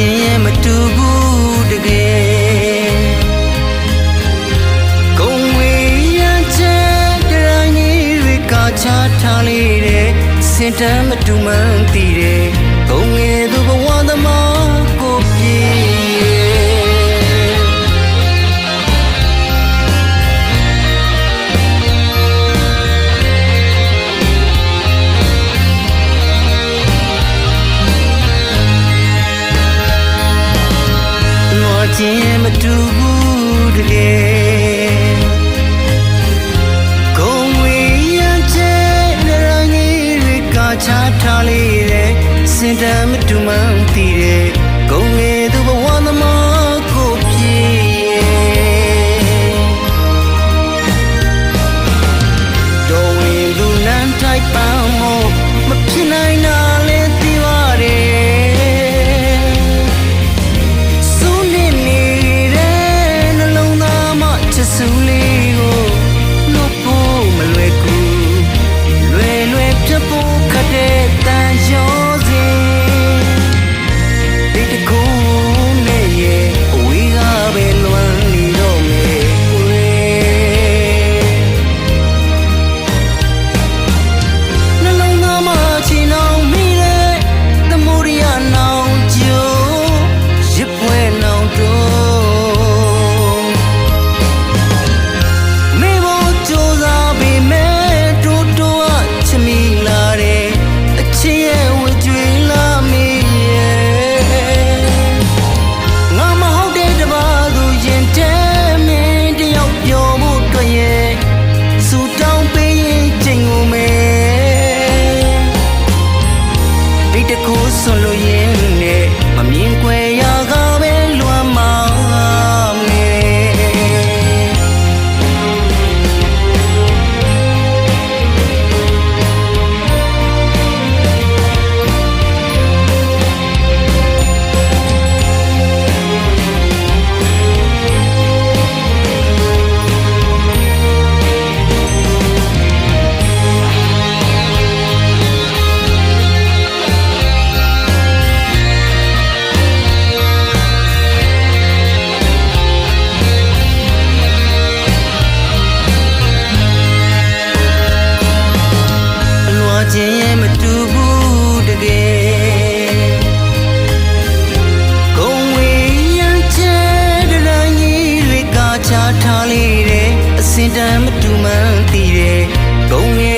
ခြင်းရဲ့မတူဘူးတကယ်ကုံဝေးရချက်တိုင်းကြီးရကချထားလေတဲ့စင်တမ်းမတူမှန်းသိတယ်ကုံငယ်သူဘဝ kingdom တယ်အစင်တမ်းမတူမှန်တည်တယ်ဘုံရဲ့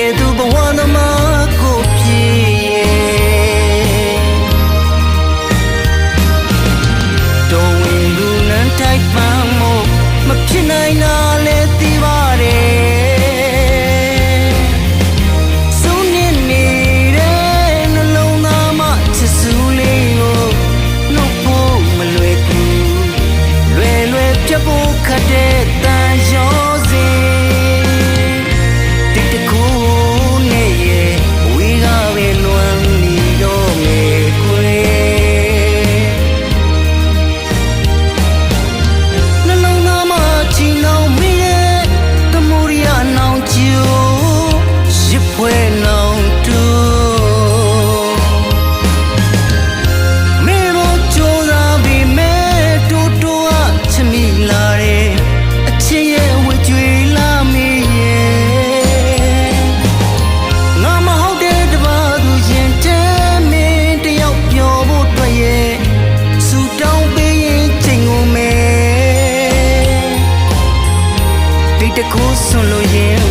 Yeah.